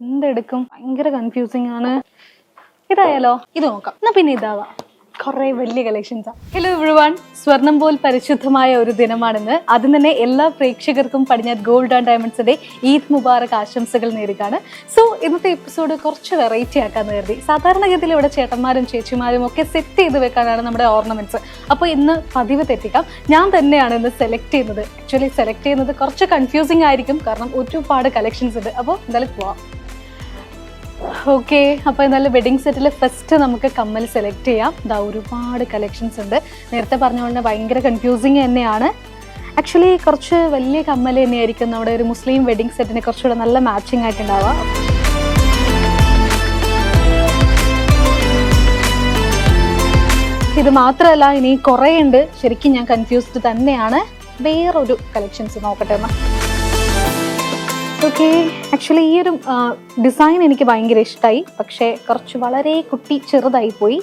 എന്തെടുക്കും? ഭയങ്കര കൺഫ്യൂസിങ് ആണ്. ഇതായാലോ? ഇത് നോക്കാം. എന്നാ പിന്നെ ഇതാവാം. കുറെ വലിയ കളക്ഷൻസാ ഹലോ എവ്രിവൺ സ്വർണം പോൽ പരിശുദ്ധമായ ഒരു ദിനമാണെന്ന്. അതിന് തന്നെ എല്ലാ പ്രേക്ഷകർക്കും പടിഞ്ഞാറ് ഗോൾഡ് ആൻഡ് ഡയമണ്ട്സിന്റെ ഈദ് മുബാറക് ആശംസകൾ നേരുകയാണ്. സോ ഇന്നത്തെ എപ്പിസോഡ് കുറച്ച് വെറൈറ്റി ആക്കാന്ന് കരുതി. സാധാരണഗതിയിൽ ഇവിടെ ചേട്ടന്മാരും ചേച്ചിമാരും ഒക്കെ സെറ്റ് ചെയ്ത് വെക്കാനാണ് നമ്മുടെ ഓർണമെന്റ്സ് അപ്പോൾ ഇന്ന് പതിവ് തെറ്റിക്കാം. ഞാൻ തന്നെയാണ് ഇന്ന് സെലക്ട് ചെയ്യുന്നത്. ആക്ച്വലി സെലക്ട് ചെയ്യുന്നത് കുറച്ച് കൺഫ്യൂസിംഗ് ആയിരിക്കും. കാരണം ഒരുപാട് കളക്ഷൻസ് ഉണ്ട്. അപ്പോൾ എന്തായാലും പോവാം. ഓക്കെ. അപ്പോൾ എന്തായാലും വെഡിങ് സെറ്റിൽ ഫസ്റ്റ് നമുക്ക് കമ്മൽ സെലക്ട് ചെയ്യാം. ഇതാ ഒരുപാട് കളക്ഷൻസ് ഉണ്ട്. നേരത്തെ പറഞ്ഞ പോലെ ഭയങ്കര കൺഫ്യൂസിങ് തന്നെയാണ്. ആക്ച്വലി കുറച്ച് വലിയ കമ്മൽ തന്നെയായിരിക്കും നമ്മുടെ ഒരു മുസ്ലിം വെഡിങ് സെറ്റിന് കുറച്ചുകൂടെ നല്ല മാച്ചിങ് ആയിട്ടുണ്ടാവുക ഇത് മാത്രമല്ല ഇനി കുറേ ഉണ്ട്. ശരിക്കും ഞാൻ കൺഫ്യൂസ്ഡ് തന്നെയാണ്. വേറൊരു കളക്ഷൻസ് നോക്കട്ടെ എന്നാ. ഓക്കെ ആക്ച്വലി ഈ ഒരു ഡിസൈൻ എനിക്ക് ഭയങ്കര ഇഷ്ടമായി പക്ഷേ കുറച്ച് വളരെ കുട്ടി ചെറുതായി പോയി.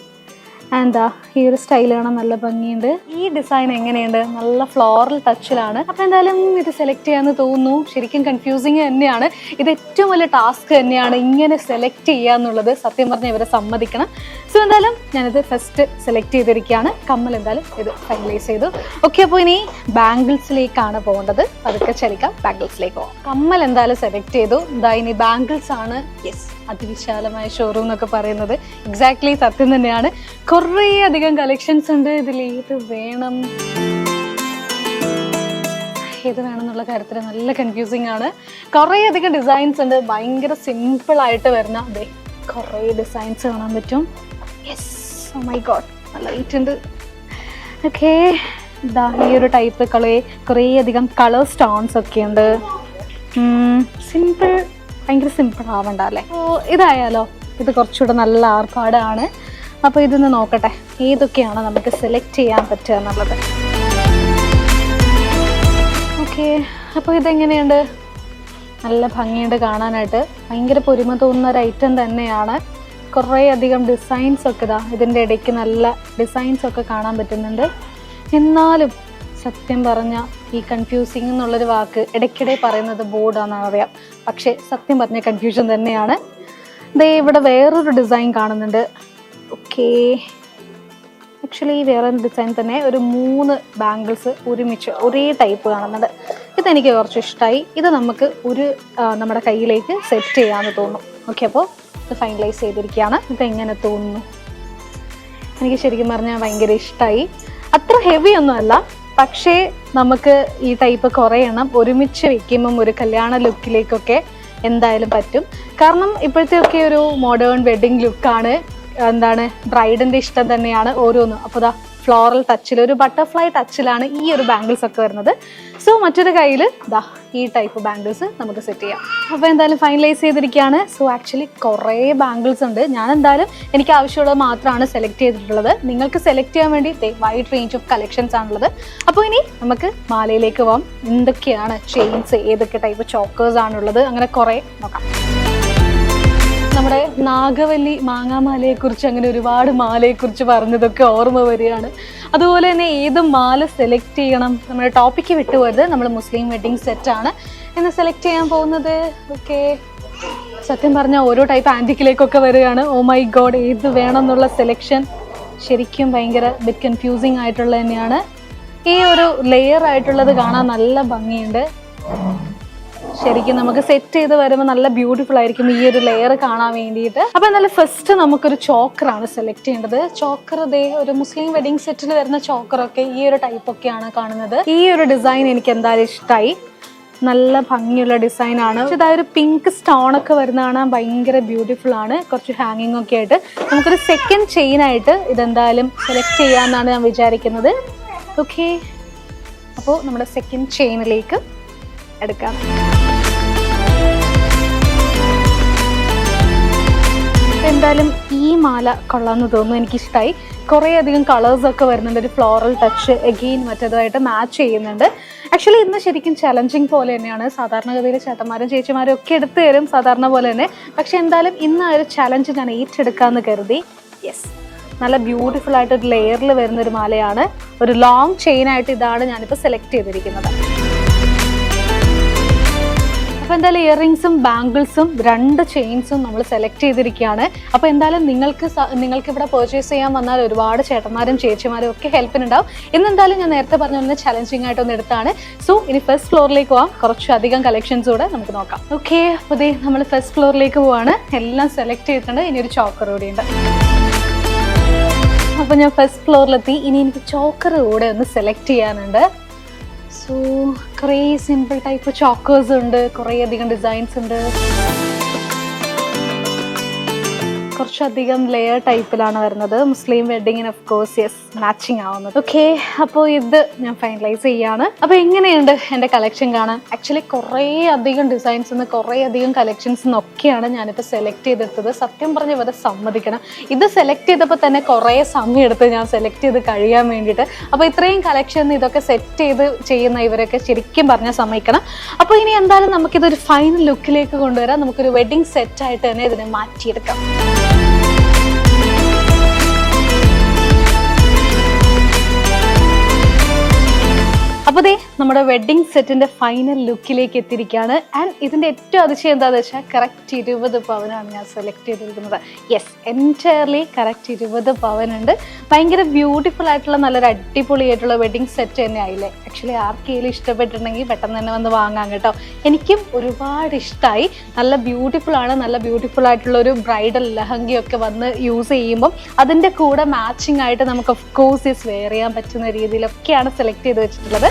എന്താ ഈ ഒരു സ്റ്റൈൽ കാണാൻ നല്ല ഭംഗിയുണ്ട്. ഈ ഡിസൈൻ എങ്ങനെയുണ്ട്? നല്ല ഫ്ലോറൽ ടച്ചിലാണ് അപ്പൊ എന്തായാലും ഇത് സെലക്ട് ചെയ്യാന്ന് തോന്നുന്നു. ശരിക്കും കൺഫ്യൂസിങ് തന്നെയാണ്. ഇത് ഏറ്റവും വലിയ ടാസ്ക് തന്നെയാണ് ഇങ്ങനെ സെലക്ട് ചെയ്യുക എന്നുള്ളത്. സത്യം പറഞ്ഞ ഇവരെ സമ്മതിക്കണം. സോ എന്തായാലും ഞാനിത് ഫസ്റ്റ് സെലക്ട് ചെയ്തിരിക്കുകയാണ്. കമ്മൽ എന്തായാലും ഇത് ഫൈനലൈസ് ചെയ്തു. ഓക്കെ അപ്പോൾ ഇനി ബാംഗിൾസിലേക്കാണ് പോകേണ്ടത്. അതൊക്കെ ചലിക്കാം. ബാംഗിൾസിലേക്ക് പോകാം കമ്മൽ എന്തായാലും സെലക്ട് ചെയ്തു. ഇതാ ഇനി ബാംഗിൾസ് ആണ്. യെസ് അതിവിശാലമായ ഷോറൂം എന്നൊക്കെ പറയുന്നത് എക്സാക്ട്ലി സത്യം തന്നെയാണ്. കുറേ അധികം കളക്ഷൻസ് ഉണ്ട് ഇതിൽ. ഏത് വേണം. ഏത് വേണം എന്നുള്ള കാര്യത്തിൽ നല്ല കൺഫ്യൂസിങ് ആണ്. കുറേ അധികം ഡിസൈൻസ് ഉണ്ട്. ഭയങ്കര സിമ്പിൾ ആയിട്ട് വരുന്ന അതെ കുറേ ഡിസൈൻസ് കാണാൻ പറ്റും. യെസ് ഓ മൈ ഗോഡ് നല്ല വെയിറ്റ് ഉണ്ട്. ഓക്കെ ഇതാ ഈ ഒരു ടൈപ്പ് കളേ കുറേ അധികം കളർ സ്റ്റോൺസ് ഒക്കെ ഉണ്ട്. സിമ്പിൾ ഭയങ്കര സിമ്പിൾ ആവണ്ട അല്ലേ? ഓ ഇതായാലോ? ഇത് കുറച്ചുകൂടെ നല്ല ആർഭാടാണ്. അപ്പോൾ ഇതൊന്ന് നോക്കട്ടെ. ഏതൊക്കെയാണ് നമുക്ക് സെലക്ട് ചെയ്യാൻ പറ്റുക എന്നുള്ളത്? ഓക്കെ അപ്പോൾ ഇതെങ്ങനെയുണ്ട്? നല്ല ഭംഗിയുണ്ട് കാണാനായിട്ട്. ഭയങ്കര പൊരുമ തോന്നുന്ന ഒരു ഐറ്റം തന്നെയാണ്. കുറേ അധികം ഡിസൈൻസ് ഒക്കെ ഇതാ ഇതിന്റെ ഇടയ്ക്ക് നല്ല ഡിസൈൻസ് ഒക്കെ കാണാൻ പറ്റുന്നുണ്ട്. എന്നാലും സത്യം പറഞ്ഞ ഈ കൺഫ്യൂസിങ് എന്നുള്ളൊരു വാക്ക് ഇടയ്ക്കിടെ പറയുന്നത് ബോർഡാണെന്ന് അറിയാം പക്ഷേ സത്യം പറഞ്ഞ കൺഫ്യൂഷൻ തന്നെയാണ്. ദേ ഇവിടെ വേറൊരു ഡിസൈൻ കാണുന്നുണ്ട്. ഓക്കേ ആക്ച്വലി ഈ വേറെ ഡിസൈൻ തന്നെ ഒരു മൂന്ന് ബാംഗിൾസ് ഒരുമിച്ച് ഒരേ ടൈപ്പ് കാണുന്നുണ്ട്. ഇതെനിക്ക് കുറച്ച് ഇഷ്ടമായി ഇത് നമുക്ക് ഒരു നമ്മുടെ കയ്യിലേക്ക് സെറ്റ് ചെയ്യാമെന്ന് തോന്നും. ഓക്കെ അപ്പോൾ ഇത് ഫൈനലൈസ് ചെയ്തിരിക്കുകയാണ്. ഇത് എങ്ങനെ തോന്നുന്നു? എനിക്ക് ശരിക്കും പറഞ്ഞാൽ ഭയങ്കര ഇഷ്ടമായി അത്ര ഹെവി ഒന്നും അല്ല. പക്ഷേ നമുക്ക് ഈ ടൈപ്പ് കുറേ എണ്ണം ഒരുമിച്ച് വെക്കുമ്പം ഒരു കല്യാണ ലുക്കിലേക്കൊക്കെ എന്തായാലും പറ്റും. കാരണം ഇപ്പോഴത്തെ ഒക്കെ ഒരു മോഡേൺ വെഡിങ് ലുക്കാണ് എന്താണ് ബ്രൈഡിന്റെ ഇഷ്ടം തന്നെയാണ് ഓരോന്നും. അപ്പോൾ ദാ ഫ്ലോറൽ ടച്ചിൽ ഒരു ബട്ടർഫ്ലൈ ടച്ചിലാണ് ഈ ഒരു ബാംഗിൾസ് ഒക്കെ വരുന്നത്. സോ മറ്റൊരു കയ്യിൽ ദാ ഈ ടൈപ്പ് ബാംഗിൾസ് നമുക്ക് സെറ്റ് ചെയ്യാം. അപ്പോൾ എന്തായാലും ഫൈനലൈസ് ചെയ്തിരിക്കുകയാണ്. സോ ആക്ച്വലി കുറേ ബാംഗിൾസ് ഉണ്ട്. ഞാൻ എന്തായാലും എനിക്ക് ആവശ്യമുള്ളത് മാത്രമാണ് സെലക്ട് ചെയ്തിട്ടുള്ളത്. നിങ്ങൾക്ക് സെലക്ട് ചെയ്യാൻ വേണ്ടി വൈഡ് റേഞ്ച് ഓഫ് കളക്ഷൻസ് ആണുള്ളത്. അപ്പോൾ ഇനി നമുക്ക് മാലയിലേക്ക് പോകാം എന്തൊക്കെയാണ് ചെയിൻസ് ഏതൊക്കെ ടൈപ്പ് ചോക്കേഴ്സ് ആണുള്ളത്? അങ്ങനെ കുറേ നോക്കാം. നമ്മുടെ നാഗവല്ലി മാങ്ങാമാലയെ കുറിച്ച് അങ്ങനെ ഒരുപാട് മാലയെ കുറിച്ച് പറഞ്ഞതൊക്കെ ഓർമ്മ വരികയാണ്. അതുപോലെ തന്നെ ഏത് മാല സെലക്ട് ചെയ്യണം? നമ്മുടെ ടോപ്പിക്ക് വിട്ടുപോയത് നമ്മൾ മുസ്ലിം വെഡിങ് സെറ്റാണ് എന്ന് സെലക്ട് ചെയ്യാൻ പോകുന്നത്? ഓക്കെ സത്യം പറഞ്ഞാൽ ഓരോ ടൈപ്പ് ആന്റിക്കിലേക്കൊക്കെ വരികയാണ്. ഓ മൈ ഗോഡ് ഏത് വേണം എന്നുള്ള സെലക്ഷൻ ശരിക്കും ഭയങ്കര ബിറ്റ് കൺഫ്യൂസിങ് ആയിട്ടുള്ള തന്നെയാണ്. ഈ ഒരു ലെയർ ആയിട്ടുള്ളത് കാണാൻ നല്ല ഭംഗിയുണ്ട്. ശരിക്കും നമുക്ക് സെറ്റ് ചെയ്ത് വരുമ്പോൾ നല്ല ബ്യൂട്ടിഫുൾ ആയിരിക്കും ഈ ഒരു ലെയർ കാണാൻ വേണ്ടിയിട്ട്. അപ്പൊ എന്നാലും ഫസ്റ്റ് നമുക്കൊരു ചോക്കറാണ് സെലക്ട് ചെയ്യേണ്ടത്. ചോക്കർ ദേ ഒരു മുസ്ലിം വെഡിങ് സെറ്റിൽ വരുന്ന ചോക്കറൊക്കെ ഈ ഒരു ടൈപ്പ് ഒക്കെയാണ് കാണുന്നത്. ഈ ഒരു ഡിസൈൻ എനിക്ക് എന്തായാലും ഇഷ്ടമായി നല്ല ഭംഗിയുള്ള ഡിസൈൻ ആണ്. പക്ഷെ അതായത് പിങ്ക് സ്റ്റോൺ ഒക്കെ വരുന്നതാണ് ഭയങ്കര ബ്യൂട്ടിഫുൾ ആണ്. കുറച്ച് ഹാങ്ങിങ് ഒക്കെ ആയിട്ട്. നമുക്കൊരു സെക്കൻഡ് ചെയിൻ ആയിട്ട് ഇതെന്തായാലും സെലക്ട് ചെയ്യാമെന്നാണ് ഞാൻ വിചാരിക്കുന്നത്. ഓക്കെ അപ്പോൾ നമ്മുടെ സെക്കൻഡ് ചെയിനിലേക്ക് എടുക്കാം. എന്തായാലും ഈ മാല കൊള്ളാമെന്ന് തോന്നുന്നു എനിക്കിഷ്ടമായി കുറേ അധികം കളേഴ്സ് ഒക്കെ വരുന്നുണ്ട്. ഒരു ഫ്ലോറൽ ടച്ച് എഗെയിൻ മറ്റേതുമായിട്ട് മാച്ച് ചെയ്യുന്നുണ്ട്. ആക്ച്വലി ഇന്ന് ശരിക്കും ചലഞ്ചിങ് പോലെ തന്നെയാണ്. സാധാരണഗതിയിൽ ചേട്ടന്മാരും ചേച്ചിമാരും ഒക്കെ എടുത്തു തരും സാധാരണ പോലെ തന്നെ. പക്ഷെ എന്തായാലും ഇന്ന് ആ ഒരു ചലഞ്ച് ഞാൻ ഏറ്റെടുക്കാമെന്ന് കരുതി. യെസ് നല്ല ബ്യൂട്ടിഫുൾ ആയിട്ട് ഒരു ലെയറിൽ വരുന്ന ഒരു മാലയാണ്. ഒരു ലോങ് ചെയിൻ ആയിട്ട് ഇതാണ് ഞാനിപ്പോൾ സെലക്ട് ചെയ്തിരിക്കുന്നത്. അപ്പോൾ എന്തായാലും ഇയറിങ്സും ബാംഗിൾസും രണ്ട് ചെയിൻസും നമ്മൾ സെലക്ട് ചെയ്തിരിക്കുകയാണ്. അപ്പോൾ എന്തായാലും നിങ്ങൾക്ക് നിങ്ങൾക്ക് ഇവിടെ പെർച്ചേസ് ചെയ്യാൻ വന്നാൽ ഒരുപാട് ചേട്ടന്മാരും ചേച്ചിമാരും ഒക്കെ ഹെൽപ്പിനുണ്ടാവും ഇന്ന് എന്തായാലും ഞാൻ നേരത്തെ പറഞ്ഞ ഒന്ന് ചലഞ്ചിങ് ആയിട്ടൊന്ന് എടുത്താണ്. സോ ഇനി ഫസ്റ്റ് ഫ്ലോറിലേക്ക് പോവാം. കുറച്ചധികം കളക്ഷൻസ് കൂടെ നമുക്ക് നോക്കാം. ഓക്കെ അപ്പോൾ നമ്മൾ ഫസ്റ്റ് ഫ്ലോറിലേക്ക് പോവാണ്. എല്ലാം സെലക്ട് ചെയ്തിട്ടുണ്ട്. ഇനി ഒരു ചോക്കർ കൂടി ഉണ്ട്. അപ്പോൾ ഞാൻ ഫസ്റ്റ് ഫ്ലോറിലെത്തി ഇനി എനിക്ക് ചോക്കർ കൂടെ ഒന്ന് സെലക്ട് ചെയ്യാനുണ്ട്. സോ കുറേ സിമ്പിൾ ടൈപ്പ് ചോക്കേഴ്സ് ഉണ്ട് കുറേ അധികം ഡിസൈൻസ് ഉണ്ട്. കുറച്ചധികം ലെയർ ടൈപ്പിലാണ് വരുന്നത്. മുസ്ലിം വെഡിങ്ങിന് ഓഫ് കോഴ്സ് യെസ് മാച്ചിങ് ആവുന്നത്. ഓക്കെ അപ്പോൾ ഇത് ഞാൻ ഫൈനലൈസ് ചെയ്യാണ്. അപ്പോൾ എങ്ങനെയുണ്ട് എന്റെ കളക്ഷൻ കാണാൻ? ആക്ച്വലി കുറേ അധികം ഡിസൈൻസ് നിന്ന് കുറേ അധികം കളക്ഷൻസ് നിന്നൊക്കെയാണ് ഞാനിപ്പോൾ സെലക്ട് ചെയ്തെടുത്തത്. സത്യം പറഞ്ഞ് ഇവരെ സമ്മതിക്കണം. ഇത് സെലക്ട് ചെയ്തപ്പോൾ തന്നെ കുറേ സമയം എടുത്ത് ഞാൻ സെലക്ട് ചെയ്ത് കഴിയാൻ വേണ്ടിയിട്ട്. അപ്പോൾ ഇത്രയും കളക്ഷൻ ഇതൊക്കെ സെറ്റ് ചെയ്ത് ചെയ്യുന്ന ഇവരൊക്കെ ശരിക്കും പറഞ്ഞാൽ സമ്മതിക്കണം. അപ്പോൾ ഇനി എന്തായാലും നമുക്കിതൊരു ഫൈനൽ ലുക്കിലേക്ക് കൊണ്ടുവരാം. നമുക്കൊരു വെഡിങ് സെറ്റായിട്ട് തന്നെ ഇതിനെ മാറ്റിയെടുക്കാം. അപ്പോൾ ദേ നമ്മുടെ വെഡ്ഡിംഗ് സെറ്റിന്റെ ഫൈനൽ ലുക്കിലേക്ക് എത്തിയിരിക്കുകയാണ്. ആൻഡ് ഇതിന്റെ ഏറ്റവും അതിശയം എന്താണെന്ന് വെച്ചാൽ കറക്റ്റ് ഇരുപത് പവനാണ് ഞാൻ സെലക്ട് ചെയ്തിരിക്കുന്നത്. യെസ് എന്റയർലി കറക്റ്റ് ഇരുപത് പവനുണ്ട്. ഭയങ്കര ബ്യൂട്ടിഫുൾ ആയിട്ടുള്ള നല്ലൊരു അടിപൊളിയായിട്ടുള്ള വെഡ്ഡിംഗ് സെറ്റ് തന്നെ ആയില്ലേ ആക്ച്വലി ആർക്കെങ്കിലും ഇഷ്ടപ്പെട്ടിട്ടുണ്ടെങ്കിൽ പെട്ടെന്ന് തന്നെ വന്ന് വാങ്ങാം കേട്ടോ. എനിക്കും ഒരുപാട് ഇഷ്ടമായി നല്ല ബ്യൂട്ടിഫുൾ ആണ്. നല്ല ബ്യൂട്ടിഫുൾ ആയിട്ടുള്ള ഒരു ബ്രൈഡൽ ലഹങ്കയൊക്കെ വന്ന് യൂസ് ചെയ്യുമ്പം അതിന്റെ കൂടെ മാച്ചിങ് ആയിട്ട് നമുക്ക് ഓഫ് കോഴ്സ് വെയർ ചെയ്യാൻ പറ്റുന്ന രീതിയിലൊക്കെയാണ് സെലക്ട് ചെയ്ത് വെച്ചിട്ടുള്ളത്.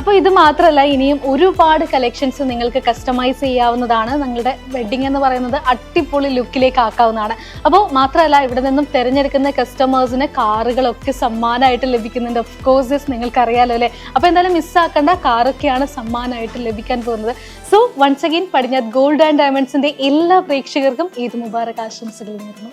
അപ്പോൾ ഇത് മാത്രമല്ല ഇനിയും ഒരുപാട് കളക്ഷൻസ് നിങ്ങൾക്ക് കസ്റ്റമൈസ് ചെയ്യാവുന്നതാണ്. നിങ്ങളുടെ വെഡ്ഡിംഗ് എന്ന് പറയുന്നത് അടിപൊളി ലുക്കിലേക്ക് ആക്കാവുന്നതാണ് അപ്പോൾ മാത്രമല്ല ഇവിടെ നിന്നും തിരഞ്ഞെടുക്കുന്ന കസ്റ്റമേഴ്സിന് കാറുകളൊക്കെ സമ്മാനമായിട്ട് ലഭിക്കുന്നുണ്ട്. ഓഫ് കോഴ്സ് നിങ്ങൾക്ക് അറിയാലോ അല്ലേ? അപ്പോൾ എന്തായാലും മിസ്സാക്കേണ്ട കാറൊക്കെയാണ് സമ്മാനമായിട്ട് ലഭിക്കാൻ പോകുന്നത്. So once again Padinjath gold and ഡയമണ്ട്സിന്റെ എല്ലാ പ്രേക്ഷകർക്കും ഈദ് മുബാറക് ആശംസകൾ നേരുന്നു.